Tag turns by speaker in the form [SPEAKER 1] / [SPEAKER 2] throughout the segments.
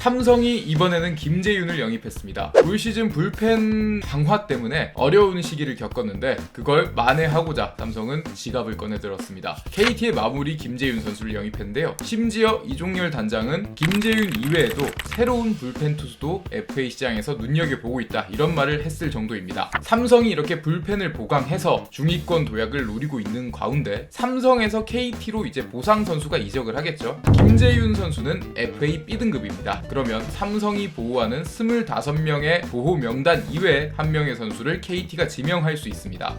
[SPEAKER 1] 삼성이 이번에는 김재윤을 영입했습니다. 올 시즌 불펜 강화 때문에 어려운 시기를 겪었는데 그걸 만회하고자 삼성은 지갑을 꺼내들었습니다. KT의 마무리 김재윤 선수를 영입했는데요. 심지어 이종열 단장은 김재윤 이외에도 새로운 불펜 투수도 FA 시장에서 눈여겨보고 있다 이런 말을 했을 정도입니다. 삼성이 이렇게 불펜을 보강해서 중위권 도약을 노리고 있는 가운데 삼성에서 KT로 이제 보상 선수가 이적을 하겠죠. 김재윤 선수는 FA B등급입니다. 그러면 삼성이 보호하는 25명의 보호 명단 이외에 한 명의 선수를 KT가 지명할 수 있습니다.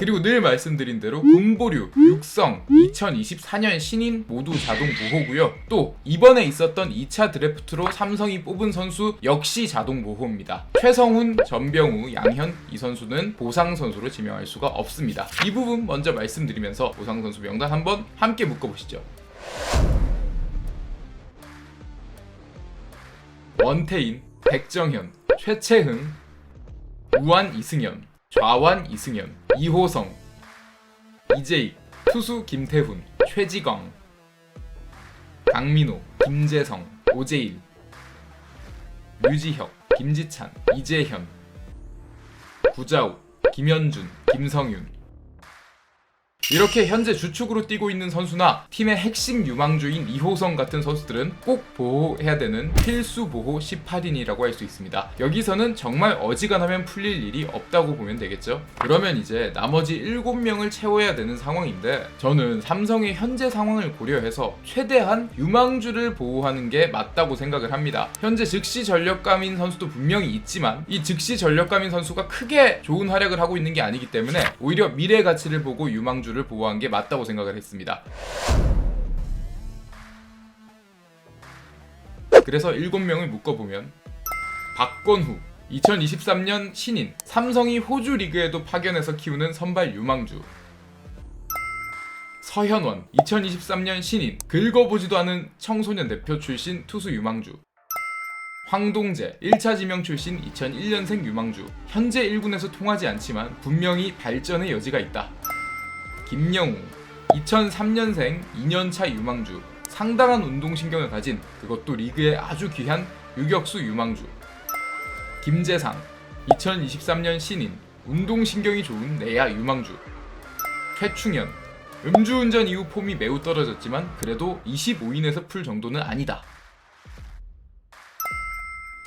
[SPEAKER 1] 그리고 늘 말씀드린 대로 공보류, 육성, 2024년 신인 모두 자동 보호고요. 또 이번에 있었던 2차 드래프트로 삼성이 뽑은 선수 역시 자동 보호입니다. 최성훈, 전병우, 양현 이 선수는 보상 선수로 지명할 수가 없습니다. 이 부분 먼저 말씀드리면서 보상 선수 명단 한번 함께 묶어보시죠. 원태인, 백정현, 최채흥, 우한 이승현, 좌완 이승현, 이호성, 이재익, 투수 김태훈, 최지광, 강민호, 김재성, 오재일, 류지혁, 김지찬, 이재현, 구자욱, 김현준, 김성윤 이렇게 현재 주축으로 뛰고 있는 선수나 팀의 핵심 유망주인 이호성 같은 선수들은 꼭 보호해야 되는 필수 보호 18인이라고 할 수 있습니다. 여기서는 정말 어지간하면 풀릴 일이 없다고 보면 되겠죠. 그러면 이제 나머지 7명을 채워야 되는 상황인데 저는 삼성의 현재 상황을 고려해서 최대한 유망주를 보호하는 게 맞다고 생각을 합니다. 현재 즉시 전력감인 선수도 분명히 있지만 이 즉시 전력감인 선수가 크게 좋은 활약을 하고 있는 게 아니기 때문에 오히려 미래 가치를 보고 유망주를 보호한 게 맞다고 생각을 했습니다. 그래서 7명을 묶어보면 박건후 2023년 신인 삼성이 호주 리그에도 파견해서 키우는 선발 유망주. 서현원 2023년 신인 긁어보지도 않은 청소년 대표 출신 투수 유망주. 황동재 1차 지명 출신 2001년생 유망주. 현재 1군에서 통하지 않지만 분명히 발전의 여지가 있다 김영우 2003년생 2년차 유망주 상당한 운동신경을 가진 그것도 리그에 아주 귀한 유격수 유망주. 김재상 2023년 신인 운동신경이 좋은 내야 유망주. 최충현 음주운전 이후 폼이 매우 떨어졌지만 그래도 25인에서 풀 정도는 아니다.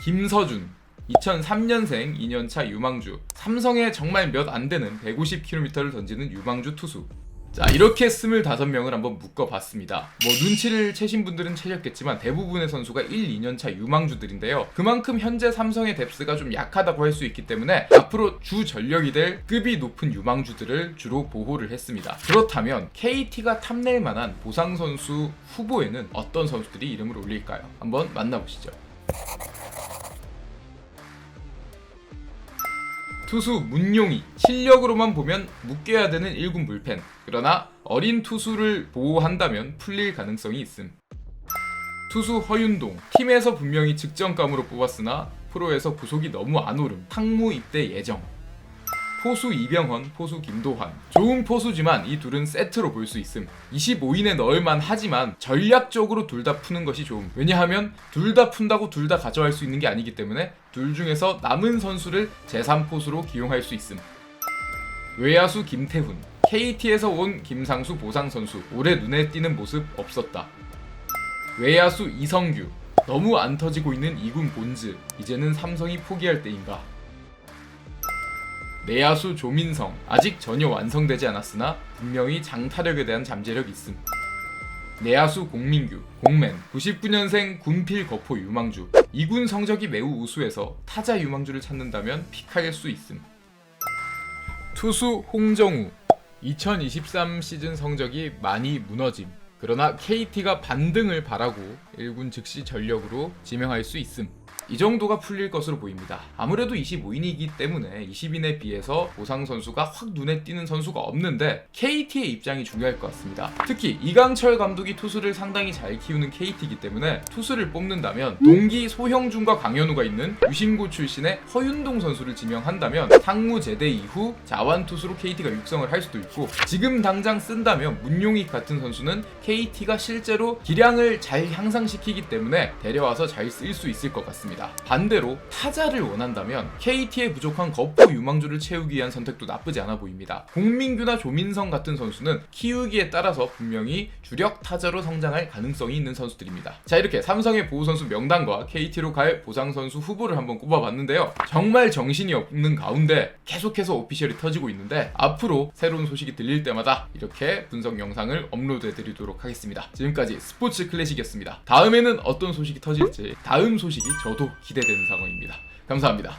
[SPEAKER 1] 김서준 2003년생 2년차 유망주. 삼성에 정말 몇 안 되는 150km를 던지는 유망주 투수. 자 이렇게 25명을 한번 묶어봤습니다. 뭐 눈치를 채신 분들은 채셨겠지만 대부분의 선수가 1, 2년차 유망주들인데요. 그만큼 현재 삼성의 뎁스가 좀 약하다고 할 수 있기 때문에 앞으로 주 전력이 될 급이 높은 유망주들을 주로 보호를 했습니다. 그렇다면 KT가 탐낼 만한 보상 선수 후보에는 어떤 선수들이 이름을 올릴까요? 한번 만나보시죠 투수 문용이 실력으로만 보면 묶여야 되는 1군 불펜. 그러나 어린 투수를 보호한다면 풀릴 가능성이 있음. 투수 허윤동. 팀에서 분명히 직전감으로 뽑았으나 프로에서 구속이 너무 안 오름. 상무 입대 예정 포수 이병헌, 포수 김도환. 좋은 포수지만 이 둘은 세트로 볼 수 있음. 25인에 넣을만 하지만 전략적으로 둘 다 푸는 것이 좋음. 왜냐하면 둘 다 푼다고 둘 다 가져갈 수 있는 게 아니기 때문에 둘 중에서 남은 선수를 제3포수로 기용할 수 있음. 외야수 김태훈. KT에서 온 김상수 보상 선수. 올해 눈에 띄는 모습 없었다. 외야수 이성규. 너무 안 터지고 있는 2군 본즈. 이제는 삼성이 포기할 때인가. 내야수 조민성 아직 전혀 완성되지 않았으나 분명히 장타력에 대한 잠재력 있음. 내야수 공민규 공맨 99년생 군필 거포 유망주 2군 성적이 매우 우수해서 타자 유망주를 찾는다면 픽할 수 있음. 투수 홍정우 2023 시즌 성적이 많이 무너짐. 그러나 KT가 반등을 바라고 1군 즉시 전력으로 지명할 수 있음. 이 정도가 풀릴 것으로 보입니다. 아무래도 25인이기 때문에 20인에 비해서 보상 선수가 확 눈에 띄는 선수가 없는데 KT의 입장이 중요할 것 같습니다. 특히 이강철 감독이 투수를 상당히 잘 키우는 KT이기 때문에 투수를 뽑는다면 동기 소형준과 강현우가 있는 유신고 출신의 허윤동 선수를 지명한다면 상무 제대 이후 자완 투수로 KT가 육성을 할 수도 있고 지금 당장 쓴다면 문용익 같은 선수는 KT가 실제로 기량을 잘 향상시키기 때문에 데려와서 잘 쓸 수 있을 것 같습니다. 반대로 타자를 원한다면 KT의 부족한 거포 유망주를 채우기 위한 선택도 나쁘지 않아 보입니다. 공민규나 조민성 같은 선수는 키우기에 따라서 분명히 주력 타자로 성장할 가능성이 있는 선수들입니다. 자 이렇게 삼성의 보호 선수 명단과 KT로 갈 보상 선수 후보를 한번 꼽아봤는데요. 정말 정신이 없는 가운데 계속해서 오피셜이 터지고 있는데 앞으로 새로운 소식이 들릴 때마다 이렇게 분석 영상을 업로드해드리도록 하겠습니다. 지금까지 스포츠 클래식이었습니다. 다음에는 어떤 소식이 터질지 다음 소식이 저도 기대되는 상황입니다. 감사합니다.